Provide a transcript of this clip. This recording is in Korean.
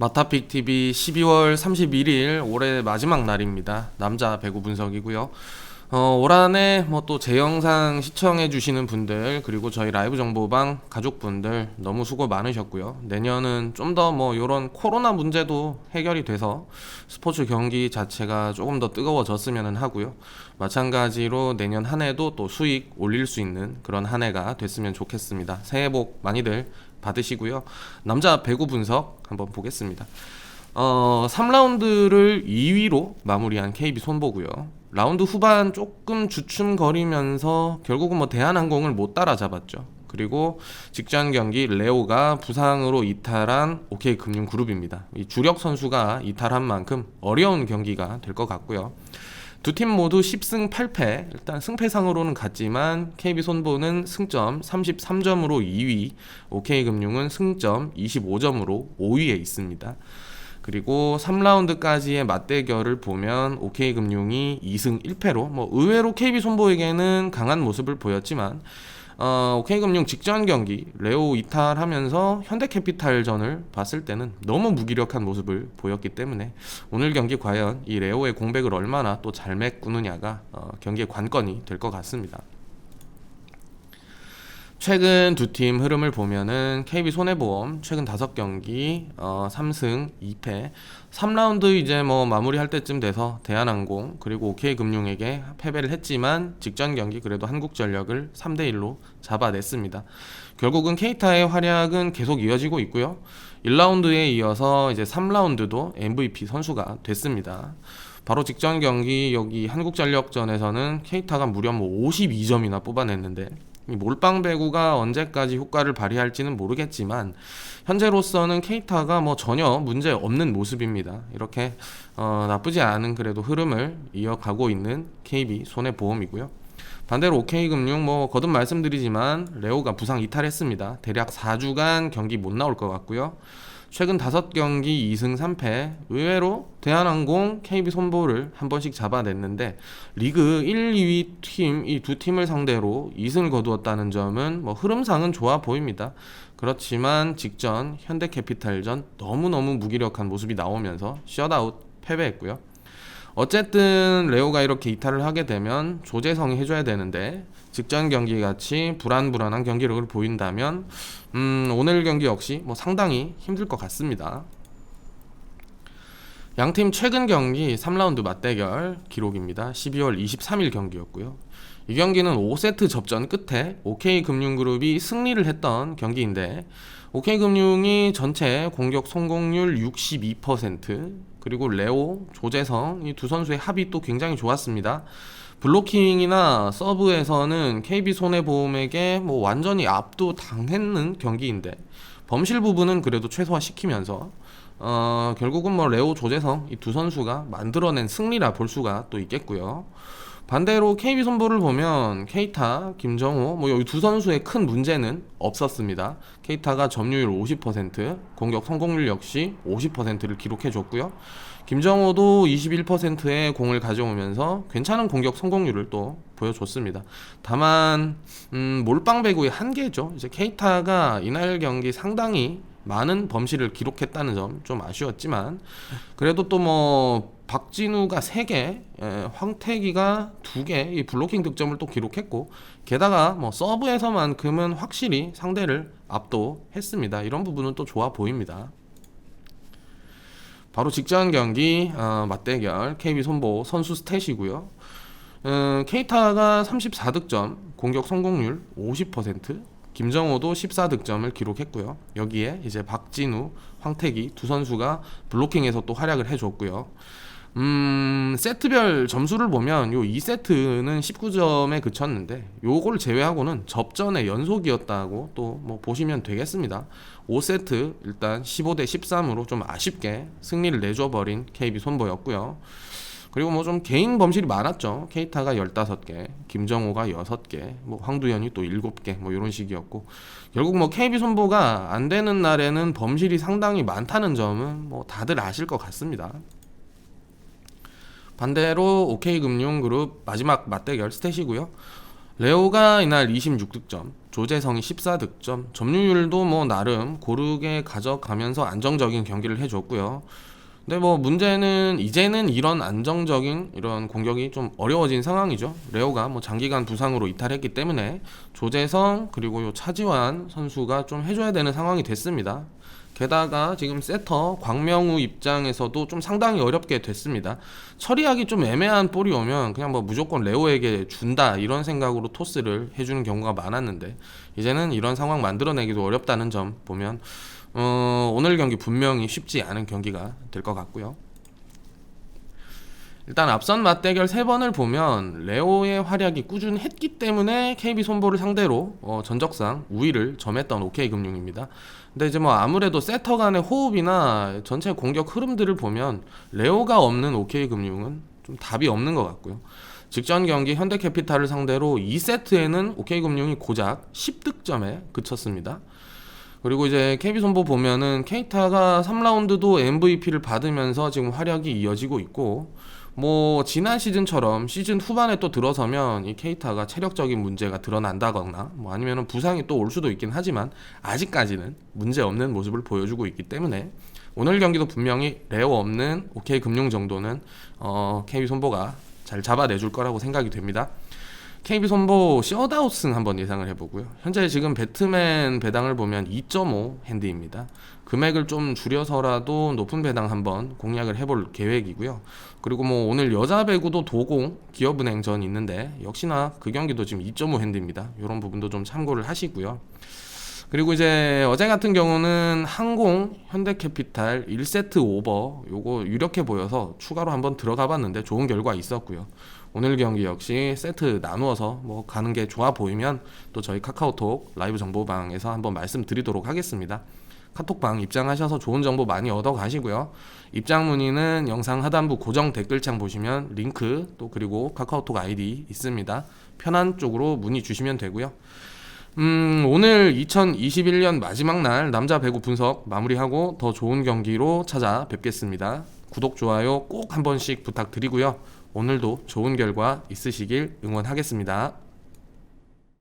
마타픽 TV 12월 31일 올해 마지막 날입니다. 남자 배구 분석이고요. 어, 올 한해 뭐 또 제 영상 시청해 주시는 분들 그리고 저희 라이브 정보방 가족분들 너무 수고 많으셨고요. 내년은 좀 더뭐 요런 코로나 문제도 해결이 돼서 스포츠 경기 자체가 조금 더 뜨거워졌으면 하고요. 마찬가지로 내년 한 해도 또 수익 올릴 수 있는 그런 한 해가 됐으면 좋겠습니다. 새해 복 많이들 받으시고요. 남자 배구 분석 한번 보겠습니다. 어, 3라운드를 2위로 마무리한 KB 손보고요. 라운드 후반 조금 주춤거리면서 결국은 뭐 대한항공을 못 따라잡았죠. 그리고 직전 경기 레오가 부상으로 이탈한 OK금융그룹입니다. 이 주력 선수가 이탈한 만큼 어려운 경기가 될 것 같고요. 두 팀 모두 10승 8패. 일단 승패상으로는 같지만 KB 손보는 승점 33점으로 2위, OK금융은 승점 25점으로 5위에 있습니다. 그리고 3라운드까지의 맞대결을 보면 OK금융이 2승 1패로 뭐 의외로 KB 손보에게는 강한 모습을 보였지만 어, OK금융 직전 경기 레오 이탈하면서 현대캐피탈전을 봤을 때는 너무 무기력한 모습을 보였기 때문에 오늘 경기 과연 이 레오의 공백을 얼마나 또 잘 메꾸느냐가 어, 경기의 관건이 될 것 같습니다. 최근 두 팀 흐름을 보면은 KB 손해보험 최근 5경기 어 3승 2패 3라운드 이제 뭐 마무리할 때쯤 돼서 대한항공 그리고 OK금융에게 패배를 했지만 직전 경기 그래도 한국전력을 3대 1로 잡아냈습니다. 결국은 케이타의 활약은 계속 이어지고 있고요. 1라운드에 이어서 이제 3라운드도 MVP 선수가 됐습니다. 바로 직전 경기 여기 한국전력전에서는 케이타가 무려 뭐 52점이나 뽑아냈는데 이 몰빵 배구가 언제까지 효과를 발휘할지는 모르겠지만 현재로서는 케이타가 뭐 전혀 문제 없는 모습입니다. 이렇게 어, 나쁘지 않은 그래도 흐름을 이어가고 있는 KB 손해보험이고요. 반대로 OK금융 뭐 거듭 말씀드리지만 레오가 부상 이탈했습니다. 대략 4주간 경기 못 나올 것 같고요. 최근 5경기 2승 3패 의외로 대한항공, KB 손보를 한 번씩 잡아냈는데 리그 1, 2위 팀 이 두 팀을 상대로 2승을 거두었다는 점은 뭐 흐름상은 좋아 보입니다. 그렇지만 직전 현대캐피탈전 너무너무 무기력한 모습이 나오면서 셧아웃 패배했고요. 어쨌든 레오가 이렇게 이탈을 하게 되면 조재성이 해줘야 되는데 직전 경기 같이 불안불안한 경기력을 보인다면 음, 오늘 경기 역시 뭐 상당히 힘들 것 같습니다. 양팀 최근 경기 3라운드 맞대결 기록입니다. 12월 23일 경기였고요. 이 경기는 5세트 접전 끝에 OK금융그룹이 승리를 했던 경기인데 OK금융이 전체 공격 성공률 62% 그리고 레오, 조재성 이 두 선수의 합이 또 굉장히 좋았습니다. 블로킹이나 서브에서는 KB 손해보험에게 뭐 완전히 압도 당했는 경기인데 범실 부분은 그래도 최소화 시키면서 어, 결국은 뭐 레오 조재성 이 두 선수가 만들어낸 승리라 볼 수가 또 있겠고요. 반대로 KB 손보를 보면 케이타, 김정호 뭐 여기 두 선수의 큰 문제는 없었습니다. 케이타가 점유율 50%, 공격 성공률 역시 50%를 기록해 줬고요. 김정호도 21%의 공을 가져오면서 괜찮은 공격 성공률을 또 보여줬습니다. 다만 음, 몰빵 배구의 한계죠. 이제 케이타가 이날 경기 상당히 많은 범실을 기록했다는 점 좀 아쉬웠지만 그래도 또뭐 박진우가 3개, 황태기가 2개 이 블로킹 득점을 또 기록했고 게다가 뭐 서브에서만큼은 확실히 상대를 압도했습니다. 이런 부분은 또 좋아 보입니다. 바로 직전 경기 어, 맞대결 KB 손보 선수 스탯이고요. 음, 케이타가 34득점, 공격 성공률 50%, 김정호도 14득점을 기록했고요. 여기에 이제 박진우, 황태기 두 선수가 블로킹에서 또 활약을 해줬고요. 음, 세트별 점수를 보면 요 2세트는 19점에 그쳤는데 요걸 제외하고는 접전의 연속이었다고 또 뭐 보시면 되겠습니다. 5세트 일단 15대 13으로 좀 아쉽게 승리를 내줘 버린 KB 손보였고요. 그리고 뭐 좀 개인 범실이 많았죠. 케이타가 15개, 김정호가 6개, 뭐 황두현이 또 7개, 뭐 이런 식이었고 결국 뭐 KB 손보가 안 되는 날에는 범실이 상당히 많다는 점은 뭐 다들 아실 것 같습니다. 반대로 OK금융그룹 마지막 맞대결 스탯이고요. 레오가 이날 26득점, 조재성이 14득점, 점유율도 뭐 나름 고르게 가져가면서 안정적인 경기를 해줬고요. 근데 뭐 문제는 이제는 이런 안정적인 이런 공격이 좀 어려워진 상황이죠. 레오가 뭐 장기간 부상으로 이탈했기 때문에 조재성 그리고 요 차지환 선수가 좀 해줘야 되는 상황이 됐습니다. 게다가 지금 세터 광명우 입장에서도 좀 상당히 어렵게 됐습니다. 처리하기 좀 애매한 볼이 오면 그냥 뭐 무조건 레오에게 준다 이런 생각으로 토스를 해주는 경우가 많았는데 이제는 이런 상황 만들어내기도 어렵다는 점 보면 어, 오늘 경기 분명히 쉽지 않은 경기가 될 것 같고요. 일단 앞선 맞대결 세 번을 보면 레오의 활약이 꾸준했기 때문에 KB 손보를 상대로 어, 전적상 우위를 점했던 OK금융입니다. 근데 이제 뭐 아무래도 세터 간의 호흡이나 전체 공격 흐름들을 보면 레오가 없는 OK금융은 좀 답이 없는 것 같고요. 직전 경기 현대캐피탈을 상대로 2세트에는 OK금융이 고작 10득점에 그쳤습니다. 그리고 이제 KB손보 보면은 케이타가 3라운드도 MVP를 받으면서 지금 활약이 이어지고 있고 뭐 지난 시즌처럼 시즌 후반에 또 들어서면 이 케이타가 체력적인 문제가 드러난다거나 뭐 아니면은 부상이 또 올 수도 있긴 하지만 아직까지는 문제 없는 모습을 보여주고 있기 때문에 오늘 경기도 분명히 레오 없는 OK 금융 정도는 어 KB 손보가 잘 잡아내줄 거라고 생각이 됩니다. KB 손보 셧아웃 승 한번 예상을 해보고요. 현재 지금 배트맨 배당을 보면 2.5 핸드입니다. 금액을 좀 줄여서라도 높은 배당 한번 공략을 해볼 계획이고요. 그리고 뭐 오늘 여자 배구도 도공 기업은행 전 있는데 역시나 그 경기도 지금 2.5 핸드입니다. 이런 부분도 좀 참고를 하시고요. 그리고 이제 어제 같은 경우는 항공 현대캐피탈 1세트 오버 요거 유력해 보여서 추가로 한번 들어가 봤는데 좋은 결과 있었고요. 오늘 경기 역시 세트 나누어서 뭐 가는 게 좋아 보이면 또 저희 카카오톡 라이브 정보방에서 한번 말씀드리도록 하겠습니다. 카톡방 입장하셔서 좋은 정보 많이 얻어 가시고요. 입장 문의는 영상 하단부 고정 댓글창 보시면 링크 또 그리고 카카오톡 아이디 있습니다. 편한 쪽으로 문의 주시면 되고요. 음, 오늘 2021년 마지막 날 남자 배구 분석 마무리하고 더 좋은 경기로 찾아뵙겠습니다. 구독, 좋아요 꼭 한 번씩 부탁드리고요. 오늘도 좋은 결과 있으시길 응원하겠습니다.